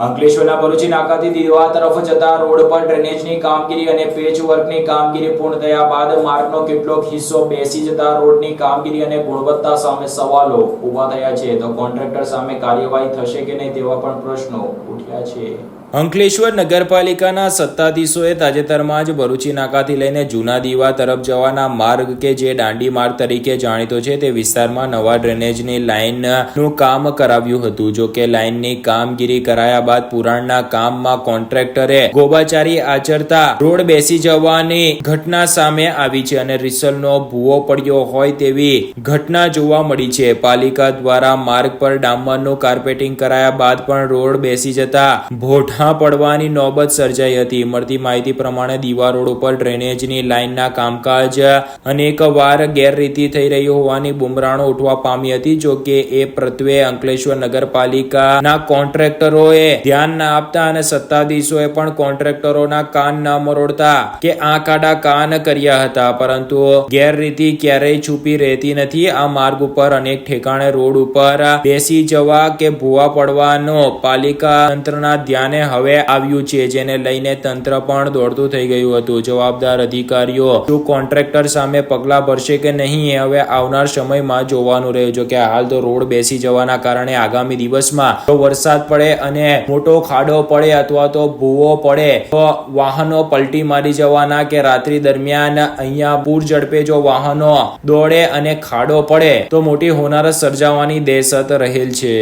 અંકલેશ્વરના ભરૂચી નાકાથી દીવા તરફ જતા રોડ પર ડ્રેનેજની કામગીરી અને પેચવર્કની કામગીરી પૂર્ણ થયા બાદ માર્ગનો કેટલોક હિસ્સો બેસી જતા રોડની કામગીરી અને ગુણવત્તા સામે સવાલો ઊભા થયા છે. તો કોન્ટ્રાક્ટર સામે કાર્યવાહી થશે કે નહીં તેવા પણ પ્રશ્નો ઉઠ્યા છે. અંકલેશ્વર નગરપાલિકાના સત્તાધીશોએ તાજેતરમાં જ ભરૂચી નાકાથી લઈને જૂના દીવા તરફ જવાના માર્ગ કે જે દાંડી માર્ગ તરીકે જાણીતો છે તે વિસ્તારમાં નવા ડ્રેનેજની લાઇનનું કામ કરાવ્યું હતું. જો કે લાઇનની કામગીરી કરાયા બાદ પુરાણના કામમાં કોન્ટ્રાક્ટરે ગોબાચારી આચરતા રોડ બેસી જવાની ઘટના સામે આવી છે અને રિસલનો ભૂવો પડ્યો હોય તેવી ઘટના જોવા મળી છે. પાલિકા દ્વારા માર્ગ પર ડામરનું કાર્પેટિંગ કરાયા બાદ પણ રોડ બેસી જતા ભોઠા પડવાની નોબત સર્જાઈ હતી. મળતી માહિતી પ્રમાણે દીવા રોડ ઉપર ડ્રેનેજની લાઇનના કામકાજ અનેક વાર ગેરરીતિ થઈ રહી હોવાની બુમરાણો ઉઠવા પામી હતી, જો કે એ પ્રત્વે અંકલેશ્વર નગરપાલિકાના કોન્ટ્રાક્ટરોએ ધ્યાન ના આપતા અને સત્તાધીશોએ પણ કોન્ટ્રાક્ટરોના કાન ના મરોડતા કે આંખ આડા કાન કર્યા હતા. પરંતુ ગેરરીતિ ક્યારેય છુપી રહેતી નથી. આ માર્ગ ઉપર અનેક ઠેકાણે રોડ ઉપર બેસી જવા કે ભૂવા પડવાનો પાલિકા તંત્રના ધ્યાને હવે આવ્યું છે, જેને લઈને તંત્ર પણ દોડતું થઈ ગયું હતું. જવાબદાર અધિકારીઓ, શું કોન્ટ્રાક્ટર સામે પગલા ભરશે કે નહીં હવે આવનાર સમયમાં જોવાનું રહ્યું જો કે હાલ તો રોડ બેસી જવાના કારણે આગામી દિવસમાં જો વરસાદ પડે અને મોટો ખાડો પડે અથવા તો ભૂવો પડે, તો વાહનો પલટી મારી જવાના કે રાત્રિ દરમિયાન અહીંયા પૂર ઝડપે જો વાહનો દોડે અને ખાડો પડે, તો મોટી હોનારત સર્જાવાની દહેશત રહેલ છે.